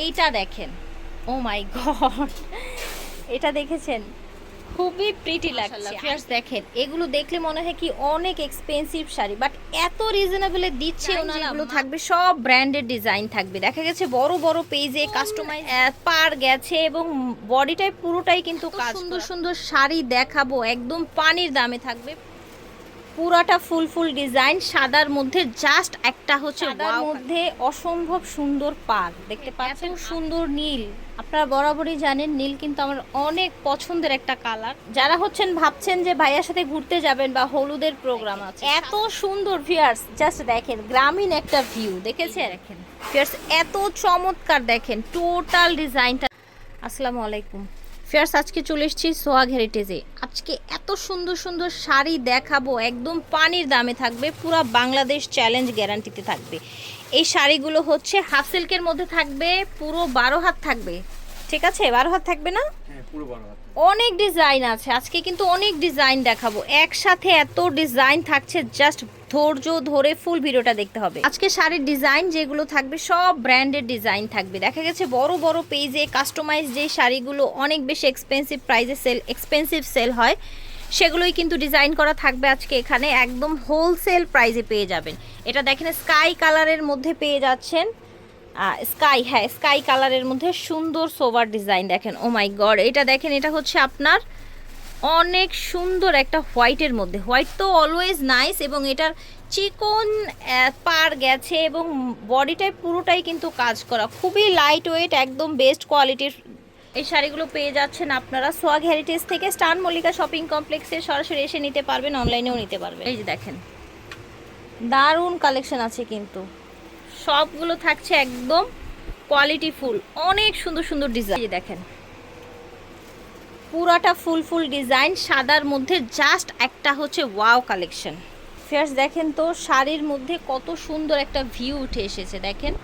এইটা দেখেন। ও মাই গড এটা দেখেছেন? খুবই প্রিটি লাগছে। ফিয়ার্স দেখেন এগুলো দেখলে মনে হয় কি অনেক এক্সপেন্সিভ শাড়ি বাট এত রিজনেবলে দিচ্ছে ওনারা এগুলো থাকবে সব ব্র্যান্ডের ডিজাইন থাকবে। দেখা গেছে বড় বড় পেজে কাস্টমাইজ পার গেছে এবং বডিটাই পুরোটাই কিন্তু সুন্দর সুন্দর শাড়ি দেখাবো একদম পানির দামে থাকবে। পুরাটা ফুল ফুল ডিজাইন সাদার মধ্যে জাস্ট একটা হচ্ছে সাদার মধ্যে অসম্ভব সুন্দর পার দেখতে পাচ্ছেন? সুন্দর নীল। আপনারা বরাবরই জানেন নীল কিন্তু আমার অনেক পছন্দের একটা কালার। যারা হচ্ছেন ভাবছেন যে ভাইয়ার সাথে ঘুরতে যাবেন বা হলুদের প্রোগ্রাম আছে এত সুন্দর ভিয়ার্স জাস্ট দেখেন গ্রামীণ একটা ভিউ দেখেছে দেখেন। ভিয়ার্স এত চমৎকার দেখেন টোটাল ডিজাইনটা আসসালামু আলাইকুম। ফেয়ার্স, আজকে চলে এসেছি সোয়াগ হেরিটেজে। আজকে এত সুন্দর সুন্দর শাড়ি দেখাবো, একদম পানির দামে থাকবে, পুরো বাংলাদেশ চ্যালেঞ্জ গ্যারান্টিতে থাকবে। এই শাড়িগুলো হচ্ছে হাফ সিল্কের মধ্যে থাকবে, পুরো বারো হাত থাকবে। ঠিক আছে? বারো হাত থাকবে না? অনেক ডিজাইন আছে। আজকে কিন্তু অনেক ডিজাইন দেখাবো। একসাথে এত ডিজাইন থাকছে জাস্ট ধৈর্য ধরে ফুল ভিডিওটা দেখতে হবে। আজকে শাড়ির ডিজাইন যেগুলো থাকবে, সব ব্র্যান্ডের ডিজাইন থাকবে। দেখা গেছে বড় বড় পেজে কাস্টমাইজ যে শাড়িগুলো অনেক বেশি এক্সপেন্সিভ প্রাইসে সেল এক্সপেন্সিভ সেল হয়, সেগুলোই কিন্তু ডিজাইন করা থাকবে আজকে এখানে। একদম হোলসেল প্রাইসে পেয়ে যাবেন। এটা দেখেন স্কাই কালারের মধ্যে পেয়ে যাচ্ছেন। স্কাই হ্যাঁ স্কাই কালারের মধ্যে সুন্দর সোভার ডিজাইন দেখেন। ও মাই গড এটা দেখেন, এটা হচ্ছে আপনার অনেক সুন্দর একটা হোয়াইটের মধ্যে। হোয়াইট তো অলওয়েজ নাইস এবং এটার চিকন পার গেছে এবং বডিটাই পুরোটাই কিন্তু কাজ করা। খুবই লাইট ওয়েট একদম বেস্ট কোয়ালিটির এই শাড়িগুলো পেয়ে যাচ্ছেন আপনারা। সোয়াগ হেরিটেজ থেকে স্টান মল্লিকা শপিং কমপ্লেক্সে সরাসরি এসে নিতে পারবেন অনলাইনেও নিতে পারবেন। এই যে দেখেন, দারুণ কালেকশন আছে কিন্তু। সবগুলো থাকছে একদম কোয়ালিটি ফুল। অনেক সুন্দর সুন্দর ডিজাইন দেখেন। পুরাটা ফুল ফুল ডিজাইন সাদার মধ্যে জাস্ট একটা হচ্ছে ওয়াও কালেকশন ফেয়ার্স দেখেন তো, শাড়ির মধ্যে কত সুন্দর একটা ভিউ উঠে এসেছে, দেখেন।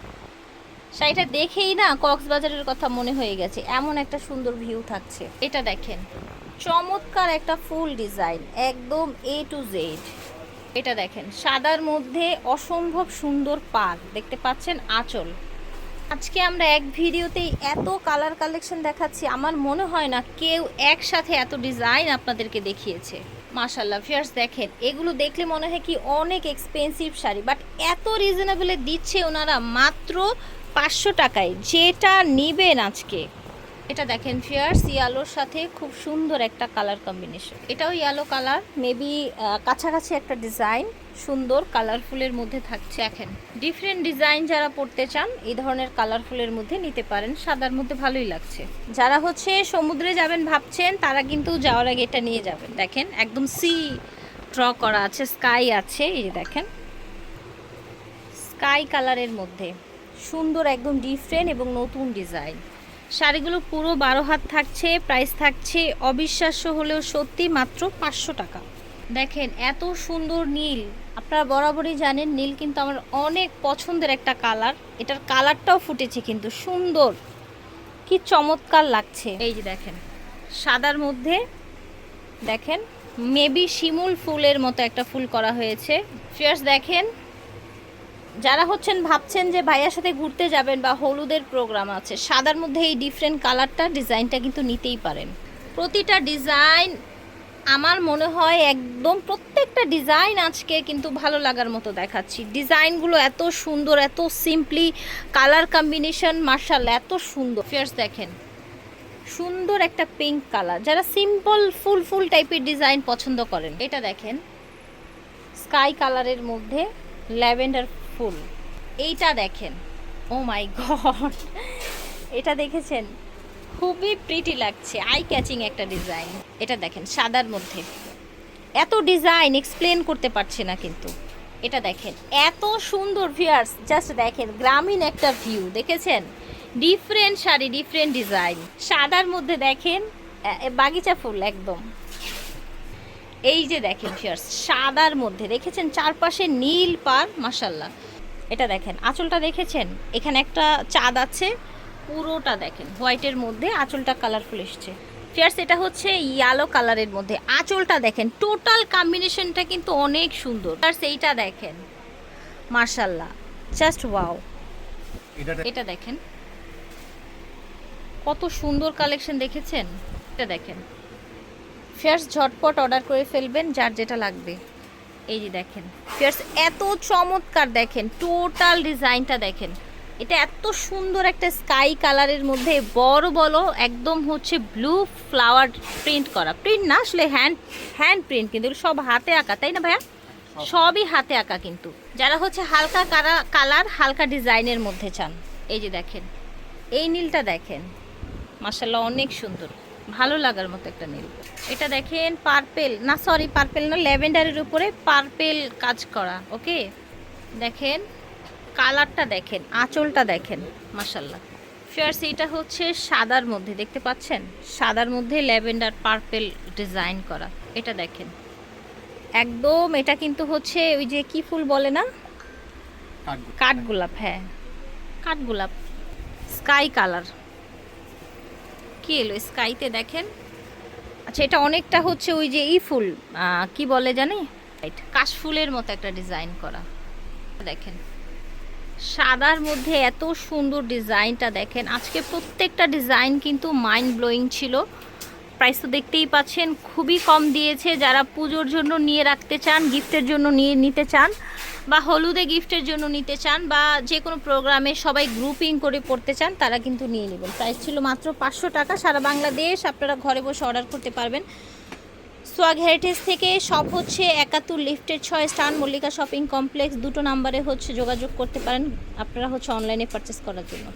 শাড়িটা দেখেই না কক্সবাজারের কথা মনে হয়ে গেছে, এমন একটা সুন্দর ভিউ থাকছে। এটা দেখেন, চমৎকার একটা ফুল ডিজাইন একদম এ টু জেড এটা দেখেন, সাদার মধ্যে অসম্ভব সুন্দর পার দেখতে পাচ্ছেন আঁচল। আজকে আমরা এক ভিডিওতেই এত কালার কালেকশন দেখাচ্ছি, আমার মনে হয় না কেউ একসাথে এত ডিজাইন আপনাদেরকে দেখিয়েছে। মাশাল্লাহ ফিয়ার্স দেখেন, এগুলো দেখলে মনে হয় কি অনেক এক্সপেন্সিভ শাড়ি বাট এত রিজনেবলে দিচ্ছে ওনারা মাত্র পাঁচশো টাকায়, যেটা নিবেন আজকে। এটা দেখেন, ফিয়ার্স ইয়ালোর সাথে খুব সুন্দর একটা কালার কম্বিনেশন। এটাও ইয়েলো কালার, মেবি কাছাকাছি একটা ডিজাইন, সুন্দর, কালারফুলের মধ্যে থাকছে। এখন ডিফারেন্ট ডিজাইন যারা পড়তে চান, এই ধরনের কালারফুলের মধ্যে নিতে পারেন, সাদার মধ্যে ভালোই লাগছে। যারা হচ্ছে সমুদ্রে যাবেন ভাবছেন, তারা কিন্তু যাওয়ার আগে এটা নিয়ে যাবেন। দেখেন, একদম সি ড্র করা আছে, স্কাই আছে, এই দেখেন। স্কাই কালারের মধ্যে, সুন্দর, একদম ডিফারেন্ট এবং নতুন ডিজাইন। শাড়িগুলো পুরো বারো হাত থাকছে প্রাইস থাকছে অবিশ্বাস্য হলেও সত্যি মাত্র পাঁচশো টাকা। দেখেন এত সুন্দর নীল, আপনারা বরাবরই জানেন নীল কিন্তু আমার অনেক পছন্দের একটা কালার। এটার কালারটাও ফুটেছে কিন্তু সুন্দর। কি চমৎকার লাগছে। এই যে দেখেন, সাদার মধ্যে দেখেন মেবি শিমুল ফুলের মতো একটা ফুল করা হয়েছে। ফিয়ার্স দেখেন যারা হচ্ছেন, ভাবছেন যে ভাইয়ার সাথে ঘুরতে যাবেন বা হলুদের প্রোগ্রাম আছে, সাদার মধ্যে এই ডিফারেন্ট কালারটা ডিজাইনটা কিন্তু নিতেই পারেন। প্রতিটা ডিজাইন আমার মনে হয় একদম প্রত্যেকটা ডিজাইন আজকে কিন্তু ভালো লাগার মতো দেখাচ্ছি। ডিজাইনগুলো এত সুন্দর, এত সিম্পলি কালার কম্বিনেশন মার্শাল এত সুন্দর। ফিয়ার্স দেখেন, সুন্দর একটা পিঙ্ক কালার যারা সিম্পল ফুল ফুল টাইপের ডিজাইন পছন্দ করেন, এটা দেখেন স্কাই কালারের মধ্যে ল্যাভেন্ডার ফুল। এইটা দেখেন। ও মাই গড এটা দেখেছেন? খুবই প্রিটি লাগছে। আই ক্যাচিং একটা ডিজাইন এটা দেখেন, সাদার মধ্যে। এত ডিজাইন এক্সপ্লেন করতে পারছে না কিন্তু। এটা দেখেন, এত সুন্দর ভিয়ার্স জাস্ট দেখেন, গ্রামীণ একটা ভিউ দেখেছেন? ডিফারেন্ট শাড়ি ডিফারেন্ট ডিজাইন সাদার মধ্যে দেখেন বাগিচা ফুল, একদম। এই যে দেখেন ফিয়ার্স সাদার মধ্যে। দেখেছেন? চারপাশে নীল পার মাসাল্লাহ এটা দেখেন আঁচলটা দেখেছেন? এখানে একটা চাঁদ আছে পুরোটা দেখেন হোয়াইটের মধ্যে আঁচলটা কালারফুল এসছে। ফিয়ার্স এটা হচ্ছে ইয়েলো কালারের মধ্যে। আঁচলটা দেখেন টোটাল কম্বিনেশনটা কিন্তু অনেক সুন্দর। ফিয়ার্স এইটা দেখেন মার্শাল্লাহ জাস্ট ওয়াও। এটা এটা দেখেন কত সুন্দর কালেকশন দেখেছেন? এটা দেখেন ফেয়ার্স ঝটপট অর্ডার করে ফেলবেন যার যেটা লাগবে। এই যে দেখেন। ফেয়ার্স এত চমৎকার দেখেন টোটাল ডিজাইনটা দেখেন। এটা এত সুন্দর একটা স্কাই কালারের মধ্যে বড় বড় একদম হচ্ছে ব্লু ফ্লাওয়ার প্রিন্ট করা। প্রিন্ট না আসলে হ্যান্ড হ্যান্ড প্রিন্ট কিন্তু সব হাতে আঁকা তাই না ভাইয়া? সবই হাতে আঁকা কিন্তু। যারা হচ্ছে হালকা কারা কালার হালকা ডিজাইনের মধ্যে চান এই যে দেখেন এই নীলটা দেখেন মাসাল্লাহ অনেক সুন্দর। ভালো লাগার মতো একটা নীল। এটা দেখেন পার্পেল না সরি পার্পেল না ল্যাভেন্ডারের উপরে পার্পেল কাজ করা ওকে দেখেন কালারটা দেখেন আঁচলটা দেখেন মাসাল্লাহ ফিয়ার্স এটা হচ্ছে সাদার মধ্যে দেখতে পাচ্ছেন? সাদার মধ্যে ল্যাভেন্ডার পার্পেল ডিজাইন করা এটা দেখেন। একদম এটা কিন্তু হচ্ছে ওই যে কি ফুল বলে না? কাঠগোলাপ। হ্যাঁ। কাঠগোলাপ। স্কাই কালার কি এলো? স্কাইতে দেখেন। আচ্ছা এটা অনেকটা হচ্ছে ওই যে ই ফুল কি বলে জানি? রাইট কাশফুলের মতো একটা ডিজাইন করা। দেখেন সাদার মধ্যে এত সুন্দর ডিজাইনটা দেখেন। আজকে প্রত্যেকটা ডিজাইন কিন্তু মাইন্ড ব্লোয়িং ছিল। প্রাইস তো দেখতেই পাচ্ছেন খুবই কম দিয়েছে। যারা পুজোর জন্য নিয়ে রাখতে চান গিফটের জন্য নিয়ে নিতে চান বা হলুদে গিফটের জন্য নিতে চান বা যে কোনো প্রোগ্রামে সবাই গ্রুপিং করে পড়তে চান, তারা কিন্তু নিয়ে নেবেন। প্রাইস ছিল মাত্র পাঁচশো টাকা। সারা বাংলাদেশ আপনারা ঘরে বসে অর্ডার করতে পারবেন। সোয়াগ হেরিটেজ থেকে সব হচ্ছে একাত্তর লিফটের ছয় স্টান মল্লিকা শপিং কমপ্লেক্স দুটো নাম্বারে হচ্ছে যোগাযোগ করতে পারেন। আপনারা হচ্ছে অনলাইনে পারচেস করার জন্য।